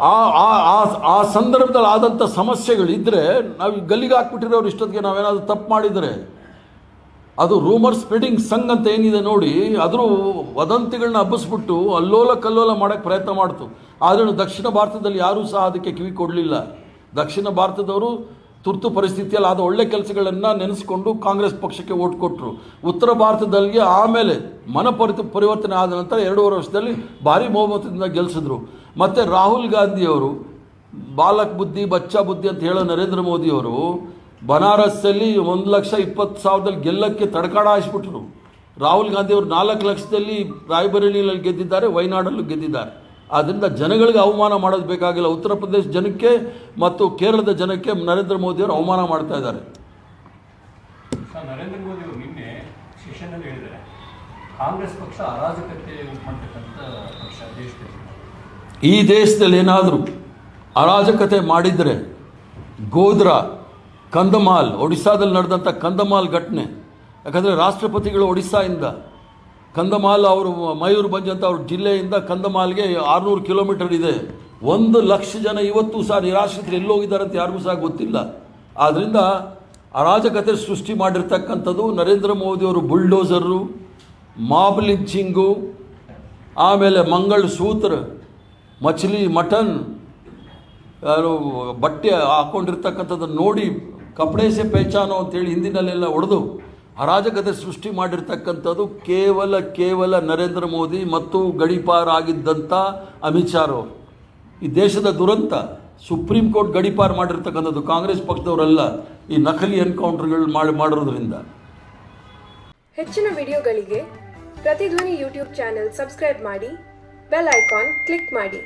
ಆ, ಆ- ಆ- ಆ ಸಂದರ್ಭದಲ್ಲಿ ಆದಂಥ ಸಮಸ್ಯೆಗಳಿದ್ದರೆ ನಾವು ಗಲ್ಲಿಗೆ ಹಾಕ್ಬಿಟ್ಟಿರೋರು ಇಷ್ಟೊತ್ತಿಗೆ ನಾವೇನಾದರೂ ತಪ್ಪು ಮಾಡಿದರೆ, ಅದು ರೂಮರ್ ಸ್ಪ್ರೆಡಿಂಗ್ ಸಂಘ್ ಅಂತ ಏನಿದೆ ನೋಡಿ ಅದರೂ ವದಂತಿಗಳನ್ನ ಹಬ್ಬಿಸ್ಬಿಟ್ಟು ಅಲ್ಲೋಲ ಕಲ್ಲೋಲ ಮಾಡೋಕ್ಕೆ ಪ್ರಯತ್ನ ಮಾಡ್ತು. ಆದ್ರೂ ದಕ್ಷಿಣ ಭಾರತದಲ್ಲಿ ಯಾರೂ ಸಹ ಅದಕ್ಕೆ ಕಿವಿ ಕೊಡಲಿಲ್ಲ. ದಕ್ಷಿಣ ಭಾರತದವರು ತುರ್ತು ಪರಿಸ್ಥಿತಿಯಲ್ಲಿ ಆದ ಒಳ್ಳೆ ಕೆಲಸಗಳನ್ನು ನೆನೆಸ್ಕೊಂಡು ಕಾಂಗ್ರೆಸ್ ಪಕ್ಷಕ್ಕೆ ಓಟ್ ಕೊಟ್ಟರು ಉತ್ತರ ಭಾರತದಲ್ಲಿ ಆಮೇಲೆ ಮನ ಪರಿತ ಪರಿವರ್ತನೆ ಆದ ನಂತರ ಎರಡೂವರೆ ವರ್ಷದಲ್ಲಿ ಭಾರಿ ಬಹುಮತದಿಂದ ಗೆಲ್ಲಿಸಿದ್ರು ಮತ್ತು ರಾಹುಲ್ ಗಾಂಧಿಯವರು, ಬಾಲಕ್ ಬುದ್ಧಿ, ಬಚ್ಚಾ ಬುದ್ಧಿ ಅಂತ ಹೇಳೋ ನರೇಂದ್ರ ಮೋದಿಯವರು ಬನಾರಸ್ಸಲ್ಲಿ ಒಂದು ಲಕ್ಷ ಇಪ್ಪತ್ತು ಸಾವಿರದಲ್ಲಿ ಗೆಲ್ಲಕ್ಕೆ ತಡಕಾಡ ಹಾಯಿಸ್ಬಿಟ್ರು. ರಾಹುಲ್ ಗಾಂಧಿ ಅವರು ನಾಲ್ಕು ಲಕ್ಷದಲ್ಲಿ ರಾಯ್ಬರೇಲಿಯಲ್ಲಿ ಗೆದ್ದಿದ್ದಾರೆ ವಯನಾಡಲ್ಲೂ ಗೆದ್ದಿದ್ದಾರೆ. ಆದ್ದರಿಂದ ಜನಗಳಿಗೆ ಅವಮಾನ ಮಾಡೋದು ಬೇಕಾಗಿಲ್ಲ. ಉತ್ತರ ಪ್ರದೇಶ ಜನಕ್ಕೆ ಮತ್ತು ಕೇರಳದ ಜನಕ್ಕೆ ನರೇಂದ್ರ ಮೋದಿಯವರು ಅವಮಾನ ಮಾಡ್ತಾ ಇದ್ದಾರೆ. ನರೇಂದ್ರ ಮೋದಿ ಅವರು ನಿನ್ನೆ ಸೆಷನ್ನಲ್ಲಿ ಹೇಳಿದ್ದಾರೆ. ಕಾಂಗ್ರೆಸ್ ಪಕ್ಷ ಅರಾಜಕತೆ ಉಂಟು ಮಾಡ್ತಕ್ಕಂಥ ಪಕ್ಷ ದೇಶದಲ್ಲಿ. ಈ ದೇಶದಲ್ಲಿ ಏನಾದರೂ ಅರಾಜಕತೆ ಮಾಡಿದರೆ ಗೋಧ್ರಾ ಕಂದಮಾಲ್ ಒಡಿಸ್ಸಾದಲ್ಲಿ ನಡೆದಂಥ ಕಂದಮಾಲ್ ಘಟನೆ ಯಾಕಂದರೆ ರಾಷ್ಟ್ರಪತಿಗಳು ಒಡಿಸ್ಸಾಯಿಂದ ಕಂದಮಾಲ್ ಅವರು ಮಯೂರ್ಭಂಜ್ ಅಂತ ಅವ್ರ ಜಿಲ್ಲೆಯಿಂದ ಕಂದಮಾಲ್ಗೆ ಆರುನೂರು ಕಿಲೋಮೀಟರ್ ಇದೆ. ಒಂದು ಲಕ್ಷ ಜನ ಇವತ್ತು ಸಹ ನಿರಾಶ್ರಿತರು ಎಲ್ಲೋಗಿದ್ದಾರೆ ಅಂತ ಯಾರಿಗೂ ಸಹ ಗೊತ್ತಿಲ್ಲ. ಆದ್ದರಿಂದ ಅರಾಜಕತೆ ಸೃಷ್ಟಿ ಮಾಡಿರ್ತಕ್ಕಂಥದ್ದು ನರೇಂದ್ರ ಮೋದಿಯವರು ಬುಲ್ಡೋಸರು, ಮಾಬ್ ಲಿಂಚಿಂಗು, ಆಮೇಲೆ ಮಂಗಳ್ ಸೂತ್ರ ಮಚ್ಲಿ ಮಟನ್ ಬಟ್ಟೆ ಹಾಕೊಂಡಿರ್ತಕ್ಕಂಥದ್ದನ್ನು ನೋಡಿ ಕಪಡೆ ಸೆ ಪೇಚಾನೋ ಅಂತೇಳಿ ಹಿಂದಿನಲ್ಲೆಲ್ಲ ಹೊಡೆದು ಅರಾಜಕತೆ ಸೃಷ್ಟಿ ಮಾಡಿರ್ತಕ್ಕಂಥದ್ದು ಕೇವಲ ಕೇವಲ ನರೇಂದ್ರ ಮೋದಿ ಮತ್ತು ಗಡೀಪಾರಾಗಿದ್ದಂಥ ಅಮಿತ್ ಶಾ ಅವರು ಈ ದೇಶದ ದುರಂತ, ಸುಪ್ರೀಂ ಕೋರ್ಟ್ ಗಡಿಪಾರ್ ಮಾಡಿರ್ತಕ್ಕಂಥದ್ದು ಕಾಂಗ್ರೆಸ್ ಪಕ್ಷದವರಲ್ಲ, ಈ ನಕಲಿ ಎನ್ಕೌಂಟರ್ಗಳು ಮಾಡಿ ಮಾಡಿರೋದ್ರಿಂದ. ಹೆಚ್ಚಿನ ವಿಡಿಯೋಗಳಿಗೆ ಪ್ರತಿಧ್ವನಿ ಯೂಟ್ಯೂಬ್ ಚಾನೆಲ್ ಸಬ್ಸ್ಕ್ರೈಬ್ ಮಾಡಿ, ಬೆಲ್ ಐಕಾನ್ ಕ್ಲಿಕ್ ಮಾಡಿ.